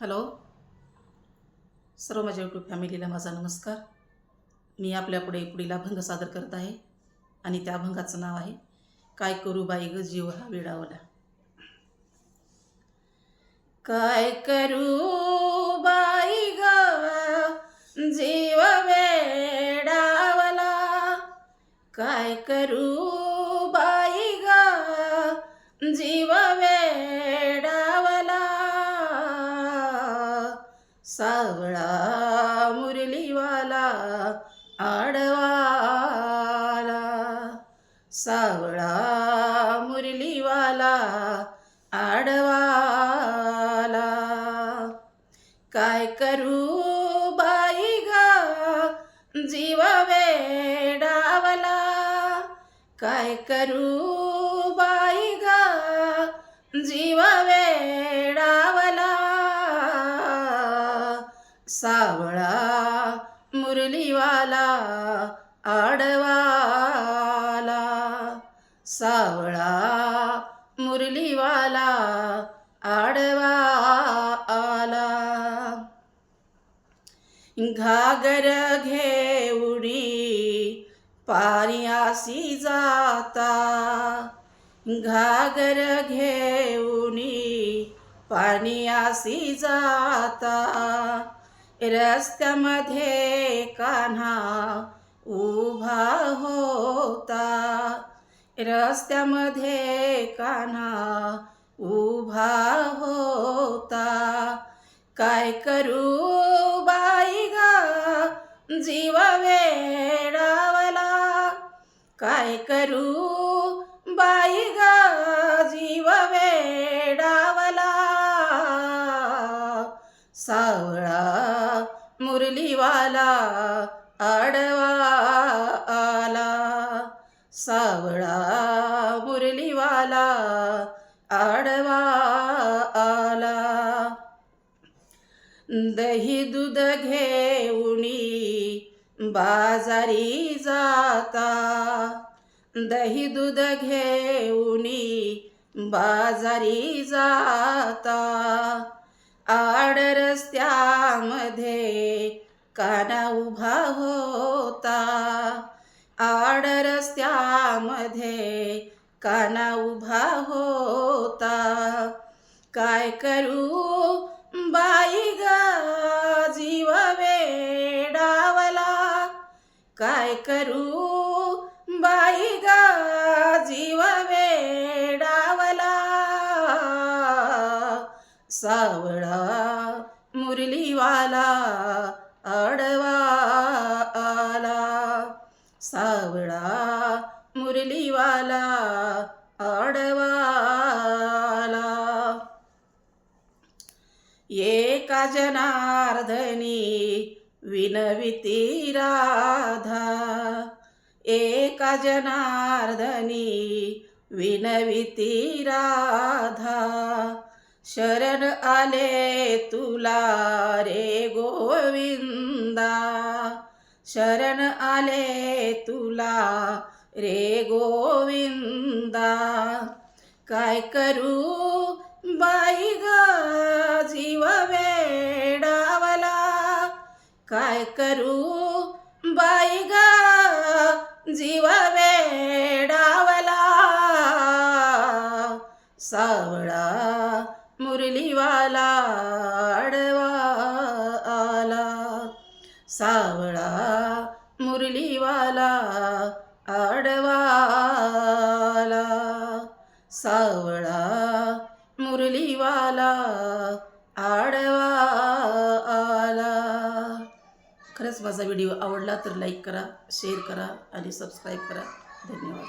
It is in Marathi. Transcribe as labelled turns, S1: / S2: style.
S1: हॅलो. सर्व माझ्या यूट्यूब फॅमिलीला माझा नमस्कार. मी आपल्यापुढे पुढील अभंग सादर करत आहे आणि त्या अभंगाचं नाव आहे काय करू बाई ग जीव हा वेडावला. काय करू बाई ग जीव वेडावला. काय करू बाई ग जीव मुरलीवाला आडवाला. सावळा मुरलीवाला आडवाला. काय करू बाई गा? जीव वेडावला. काय करू बाई गा? जीव सावळा मुरलीवाला आडवाला. सावळा मुरलीवाला आडवा आला घागर घेऊडी पारियासी जाता. घागर घेऊनी पानियासी जाता. रस्त्यामध्ये कान्हा उभा होता. रस्त्यामध्ये कान्हा उभा होता. काय करू बाई ग? जीव वेडावला. काय करू बाई ग? जीव वेडावला. सावळा मुरलीवाला आडवा आला सावळा मुरलीवाला आडवा आला दही दूध घेऊणी बाजारी जाता. दही दूध घेऊणी बाजारी जाता. आ रस्त्यामध्ये काना उभा होता. आड रस्त्यामध्ये काना उभा होता. काय करू बाई ग जीव वेडावला. काय करू बाई ग जीव वेडावला. सावळा आडवा आला. सावळा मुरलीवाला आडवाला एका जनार्दनी विनविती राधा. एका जनार्दनी विनविती राधा. शरण आले तुला रे गोविंदा. शरण आले तुला रे गोविंदा. काय करू बाई ग जीव वेडावला. काय करू बाई ग जीव वेडावला. सावळ मुरलीवाला आडवा आला. सावळा मुरलीवाला आडवा आला. सावळा मुरलीवाला आडवा आला. खरंच माझा व्हिडिओ आवडला तर लाईक करा शेअर करा आणि सबस्क्राईब करा. धन्यवाद.